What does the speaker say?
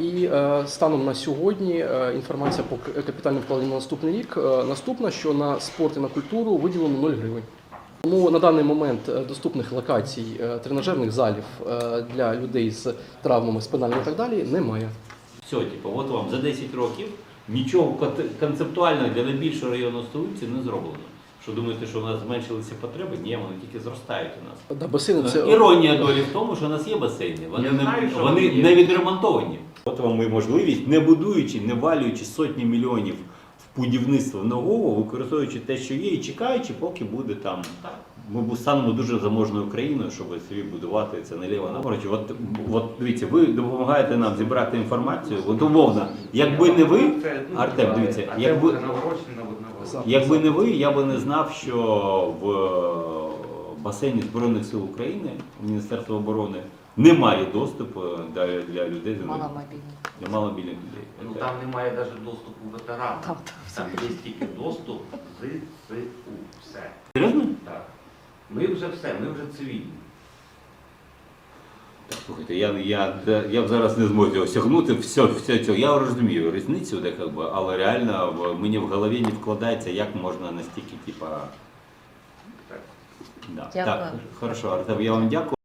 і е, станом на сьогодні е, інформація по к- капітальним вкладенням на наступний рік е, наступна, що на спорт і на культуру виділено 0 гривень. Тому на даний момент доступних локацій тренажерних залів для людей з травмами спинальними і так далі немає. Все, типу, от вам за 10 років нічого кон- концептуального для найбільшого району столиці не зроблено. Що думаєте, що у нас зменшилися потреби? Ні, вони тільки зростають у нас. Да, басейни це Іронія долі в тому, що у нас є басейни. Вони, Я не, знаю, що вони вони є. не відремонтовані. От вам і можливість, не будуючи, не валюючи сотні мільйонів в будівництво нового, використовуючи те, що є, і чекаючи, поки буде там. Ми станемо дуже заможною країною, щоб собі будувати це наліво напроч. От, от дивіться, ви допомагаєте нам зібрати інформацію. От умовно, якби не ви, Артем, дивіться, якби-. Якби не ви, я би не знав, що в басейні Збройних сил України Міністерства оборони немає доступу для, для людей з інвалідністю, для маломобільних людей. Ну там немає навіть доступу ветеранам. Там, Там є тільки доступ з ЗСУ. Все. Серйозно? Так. Ми вже все, ми вже цивільні. Так, слухайте, я, я, я б зараз не зможу осягнути все, все цього. Я розумію різницю, де, как би, але реально в- мені в голові не вкладається, як можна настільки, типа. Так. Да. Дякую. Так, хорошо, Артем, я вам дякую.